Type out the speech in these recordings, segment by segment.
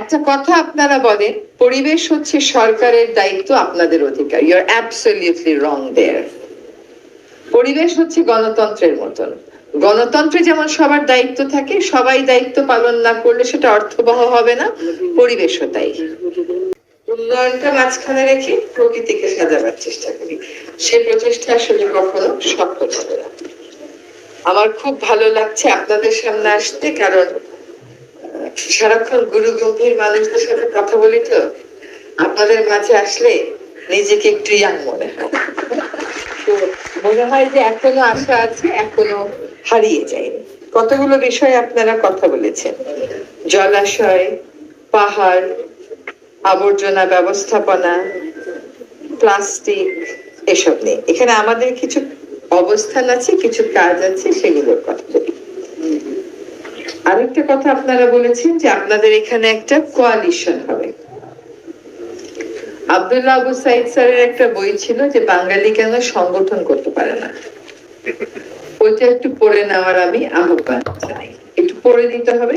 একটা কথা আপনারা বলেন, পরিবেশ হচ্ছে সরকারের দায়িত্ব আপনাদের অধিকার। ইউ আর অ্যাবসলিউটলি রং দেয়ার পরিবেশ হচ্ছে গণতন্ত্রের মতন। গণতন্ত্রে যেমন সবার দায়িত্ব থাকে, সবাই দায়িত্ব পালন না করলে সেটা অর্থবহ হবে না, পরিবেশও তাই। উন্নয়নটা মাঝখানে রেখে প্রকৃতিকে সাজাবার চেষ্টা করি। সে প্রচেষ্টা আসলে কখনো সফল হবে না। আমার খুব ভালো লাগছে আপনাদের সামনে আসতে, কারণ সারাক্ষণ গুরু গম্ভীর মানুষদের সাথে কথা বলি তো, আপনাদের মাঝে আসলে নিজেকে একটু ইয়াং মনে হয়। মনে হয় যে এখনও আশা আছে, এখনও হারিয়ে যায়নি। কতগুলো বিষয়ে আপনারা কথা বলেছেন? জলাশয়, পাহাড়, আবর্জনা ব্যবস্থাপনা, প্লাস্টিক, এসব নিয়ে। এখানে আমাদের কিছু অবস্থান আছে, কিছু কাজ আছে, সেগুলোর কথা। আরেকটা কথা আপনারা বলেছেন যে আপনাদের এখানে একটা কোয়ালিশন হবে। আব্দুল্লাহ আবু সাইদ স্যারের একটা বই ছিল যে বাঙালি কেন সংগঠন করতে পারে না? ওইটা একটু পড়ে নেওয়ার আমি আহ্বান একটু পড়ে দিতে হবে।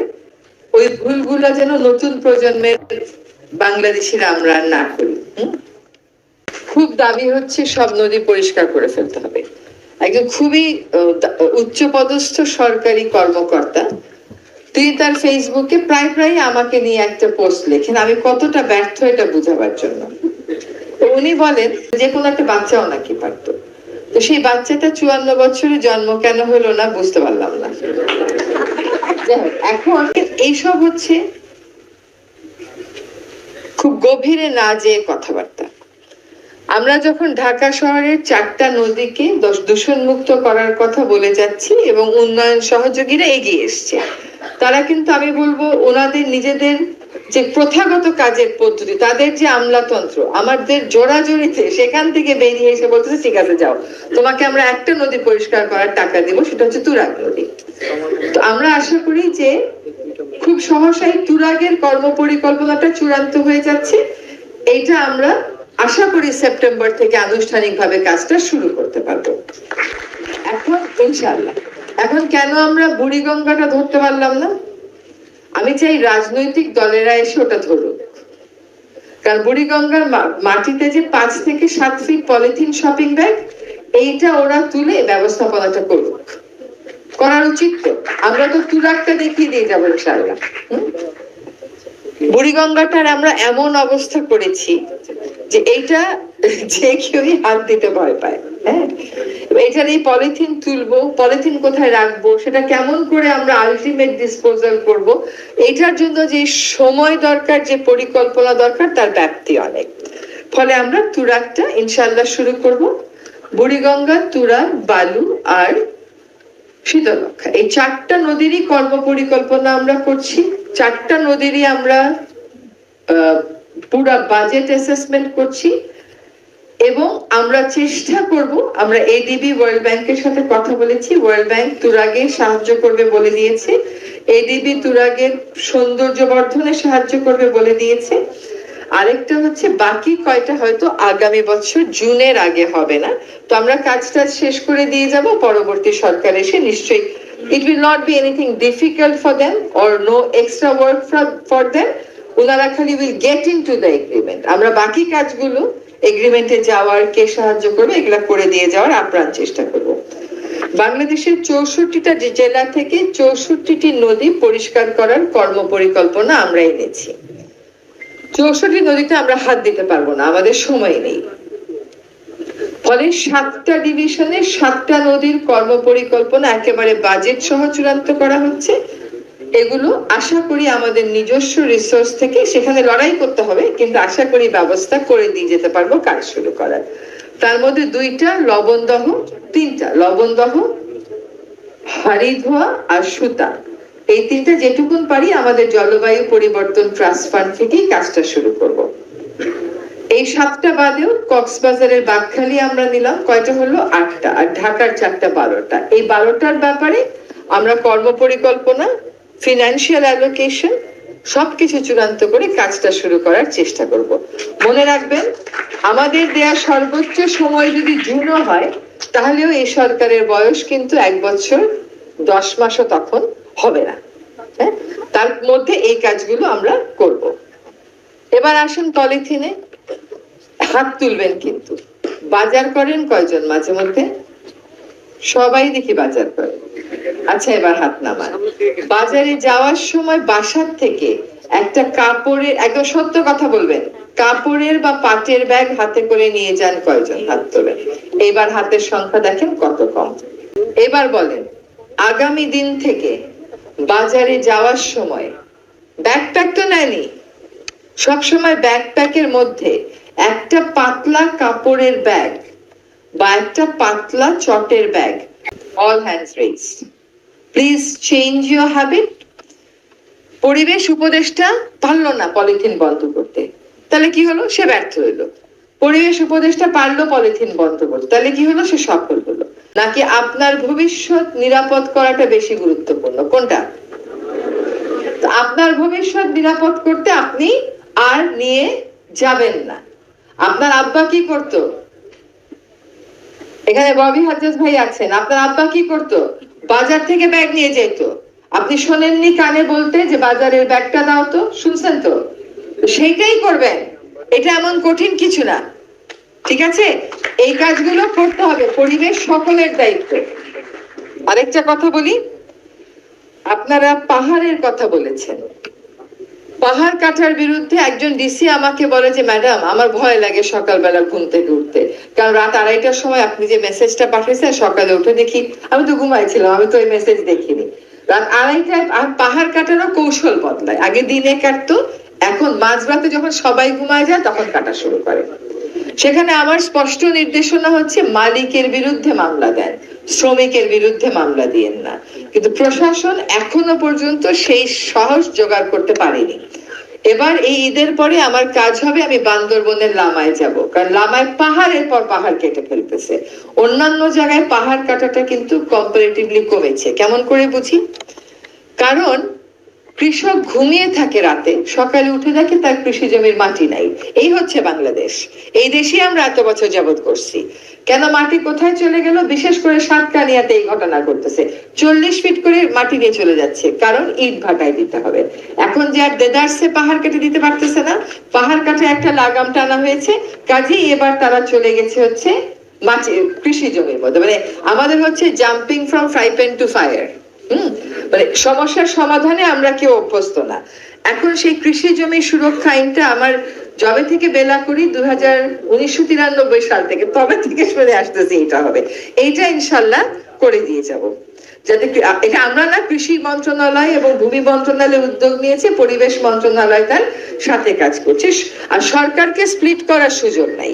ওই ভুলগুলো যেন নতুন প্রজন্মের বাংলাদেশিরা আমরা না করি? খুব দাবি হচ্ছে সব নদী পরিষ্কার করে ফেলতে হবে। একজন খুবই উচ্চ পদস্থ সরকারি কর্মকর্তা তিনি তার ফেসবুকে প্রায় প্রায় আমাকে নিয়ে একটা পোস্ট লেখেন। আমি কতটা ব্যর্থ এটা বোঝাবার জন্য। উনি বলেন, যে কোনো একটা বাচ্চাও নাকি পারতো। তো সেই বাচ্চাটা চুয়ান্ন বছরে জন্ম কেন হলো না বুঝতে পারলাম না। এখন এইসব হচ্ছে খুব গভীরে না যেয়ে কথাবার্তা। আমরা যখন ঢাকা শহরের চারটা নদীকে দূষণ মুক্ত করার কথা বলে যাচ্ছি এবং উন্নয়ন সহযোগীরা এগিয়ে এসছে তারা কিন্তু, আমি বলব, ওনাদের নিজেদের যে প্রথাগত কাজের পদ্ধতি, তাদের যে আমলাতন্ত্র, আমাদের জোড়াজোড়িতে সেখান থেকে বেরিয়ে এসে বলতেছে, ঠিক আছে, যাও। তোমাকে আমরা একটা নদী পরিষ্কার করার টাকা দিব, সেটা হচ্ছে তুরাগ নদী। তো আমরা আশা করি যে খুব সহসাই তুরাগের কর্ম পরিকল্পনাটা চূড়ান্ত হয়ে যাচ্ছে। এইটা আমরা আশা করি সেপ্টেম্বর থেকে আনুষ্ঠানিকভাবে কাজটা শুরু করতে পারব। এখন ইনশাআল্লাহ। এখন কেন আমরা বুড়িগঙ্গাটা ধরতে পারলাম না? আমি চাই রাজনৈতিক দলেরা এসে ওটা ধরুক। কারণ বুড়িগঙ্গার মাটিতে যে পাঁচ থেকে সাত ফিট পলিথিন শপিং ব্যাগ এইটা ওরা তুলে ব্যবস্থাপনাটা করুক। করার উচিত তো। আমরা তো তুরাকটা দেখিয়ে দিয়ে যাব ইনশাআল্লাহ। হুম? বুড়িগঙ্গাটার আমরা এমন অবস্থা করেছি যে এইটা যে কেউই হাত দিতে ভয় পায় হ্যাঁ? এটার এই পলিথিন তুলবো পলিথিন কোথায় রাখব সেটা কেমন করে আমরা আলটিমেট ডিসপোজাল করব এটার জন্য যে সময় দরকার যে পরিকল্পনা দরকার তার ব্যাপ্তি অনেক। ফলে আমরা তুরাকটা ইনশাল্লাহ শুরু করব। বুড়িগঙ্গা তুরাগ বালু আর শীতলক্ষা এই চারটা নদীরই কর্ম পরিকল্পনা আমরা করছি। চারটা নদীরই আমরা আহ, পুরা বাজেট অ্যাসেসমেন্ট করছি এবং আমরা চেষ্টা করব, আমরা এডিবি ওয়ার্ল্ড ব্যাংকের সাথে কথা বলেছি। ওয়ার্ল্ড ব্যাংক তুরাগে সাহায্য করবে বলে দিয়েছে। এডিবি তুরাগের সৌন্দর্য বর্ধনে সাহায্য করবে বলে দিয়েছে। আরেকটা হচ্ছে, বাকি কয়টা হয়তো আগামী বছর জুনের আগে হবে না। তো আমরা কাজটা শেষ করে দিয়ে যাব, পরবর্তী সরকার এসে নিশ্চয়ই it will not be anything difficult for them or no extra work for them ওনারা খালি will get in to the agreement আমরা বাকি কাজগুলো এগ্রিমেন্টে যাওয়ার কে সাহায্য করবে, এগুলা করে দিয়ে যাওয়ার আপ্রাণ চেষ্টা করব। বাংলাদেশের চৌষট্টিটা জেলা থেকে চৌষট্টিটি নদী পরিষ্কার করার কর্ম পরিকল্পনা আমরা এনেছি। চৌষট্টি নদীতে আমরা হাত দিতে পারব না, আমাদের সময় নেই। ফলে সাতটা ডিভিশনে সাতটা নদীর কর্ম পরিকল্পনা একেবারে বাজেট সহ চূড়ান্ত করা হচ্ছে। এগুলো আশা করি আমাদের নিজস্ব রিসোর্স থেকে সেখানে লড়াই করতে হবে, কিন্তু আশা করি ব্যবস্থা করে দিয়ে যেতে পারব কাজ শুরু করার। তার মধ্যে দুইটা লবণদহ তিনটা লবণদহ হাড়ি ধোয়া আর সুতা। এই তিনটা যেটুকুন পারি আমাদের জলবায়ু পরিবর্তন ট্রাস্ট ফান্ড থেকেই কাজটা শুরু করব। এই সাতটা বাদেও কক্সবাজারের বাকখালি আমরা নিলাম, কয়টা হলো? আটটা। আর ঢাকার চারটা, বারোটা। এই বারোটার ব্যাপারে আমরা কর্ম পরিকল্পনা ফিনান্সিয়াল অ্যালোকেশন সবকিছু চূড়ান্ত করে কাজটা শুরু করার চেষ্টা করব। মনে রাখবেন, আমাদের দেয়া সর্বোচ্চ সময় যদি জুনও হয়, তাহলেও এই সরকারের বয়স কিন্তু এক বছর দশ মাসও তখন হবে না। হ্যাঁ? তার মধ্যে এই কাজগুলো আমরা করব। এবার আসুন পলিথিনে হাত তুলবেন কিন্তু। বাজার করেন কয়জন মাঝে মধ্যে? সবাই দেখি বাজার করে। আচ্ছা এবার হাত নামান। বাজারে যাওয়ার সময় বাসার থেকে একটা কাপড়ের, একদম সত্য কথা বলবেন, কাপড়ের বা পাটের ব্যাগ হাতে করে নিয়ে যান কয়জন হাত তোলেন এবার হাতের সংখ্যা দেখেন কত কম। এবার বলেন, আগামী দিন থেকে বাজারে যাওয়ার সময় ব্যাকপ্যাক তো নেয়নি। সবসময় ব্যাকপ্যাকের মধ্যে একটা পাতলা কাপড়ের ব্যাগ বা একটা পাতলা চটের bag all hands raise please change your habit পরিবেশ উপদেষ্টা পারল না পলিথিন বন্ধ করতে। তাহলে কি হলো? সে ব্যর্থ হইল পরিবেশ উপদেষ্টা পারল পলিথিন বন্ধ করতে। তাহলে কি হলো? সে সফল হলো। নাকি আপনার ভবিষ্যৎ নিরাপদ করাটা বেশি গুরুত্বপূর্ণ? কোনটা? আপনার ভবিষ্যৎ নিরাপদ করতে আপনি আর নিয়ে যাবেন না। আপনার আব্বা কি করতো? এখানে ববি হাজাজ ভাই আছেন। আপনার আব্বা কি করতো? বাজার থেকে ব্যাগ নিয়ে যেত। আপনি শোনেননি কানে বলতে যে বাজারের ব্যাগটা দাও তো, শুনছেন তো সেইটাই করবেন। এটা এমন কঠিন কিছু না। ঠিক আছে? এই কাজগুলো করতে হবে, পরিবেশ সকলের দায়িত্ব। আরেকটা কথা বলি। আপনারা পাহাড়ের কথা বলেছেন। পাহাড় কাটার বিরুদ্ধে একজন ডিসি আমাকে বলে যে, ম্যাডাম, আমার ভয় লাগে সকালবেলা ঘুম থেকে উঠতে। কারণ রাত আড়াইটার সময় আপনি যে মেসেজটা পাঠিয়েছেন, সকালে উঠে দেখি আমি তো ঘুমাইছিলাম, আমি তো ওই মেসেজ দেখিনি। রাত আড়াইটায় আর পাহাড় কাটারও কৌশল বদলায়। আগে দিনে কাটতো, এখন মাঝরাতে যখন সবাই ঘুমায় যায়, তখন কাটা শুরু করে। সেখানে আমার স্পষ্ট নির্দেশনা হচ্ছে, মালিকের বিরুদ্ধে মামলা দেন, শ্রমিকের বিরুদ্ধে মামলা দিয়েন না। কিন্তু প্রশাসন এখনও পর্যন্ত সেই সাহস জোগাড় করতে পারেনি। এবার এই ঈদের পরে আমার কাজ হবে, আমি বান্দরবনের লামায় যাব। কারণ লামায় পাহাড়ের পর পাহাড় কেটে ফেলতেছে। অন্যান্য জায়গায় পাহাড় কাটাটা কিন্তু কম্পারেটিভলি কমেছে। কেমন করে বুঝি? কারণ কৃষক ঘুমিয়ে থাকে রাতে, সকালে উঠে দেখে তার কৃষি জমির মাটি নাই। এই হচ্ছে বাংলাদেশ। এই দেশে আমরা এত বছর যাবত করছি। কেন মাটি কোথায় চলে গেল? বিশেষ করে সাতকানিয়াতে এই ঘটনা করতেছে চল্লিশ ফিট করে মাটি নিয়ে চলে যাচ্ছে। কারণ ইট ভাটায় দিতে হবে। এখন যে আর দেদারসে পাহাড় কেটে দিতে পারতেছে না। পাহাড় কাটে একটা লাগাম টানা হয়েছে। কাজেই এবার তারা চলে গেছে হচ্ছে মাটি, কৃষি জমির মধ্যে। মানে আমাদের হচ্ছে jumping from fry pan to fire মানে সমস্যার সমাধানে আমরা কেউ অভ্যস্ত না। এখন সেই কৃষি জমি সুরক্ষা আইনটা আমার জবে থেকে বেলা করি দু হাজার সাল থেকে, তবে থেকে শুনে আসতেছি এটা হবে। এইটা ইনশাল্লাহ করে দিয়ে যাব। যাতে এটা আমরা না, কৃষি মন্ত্রণালয় এবং ভূমি মন্ত্রণালয় উদ্যোগ নিয়েছে, পরিবেশ মন্ত্রণালয় তার সাথে কাজ করছে। আর সরকারকে স্প্লিট করার সুযোগ নাই।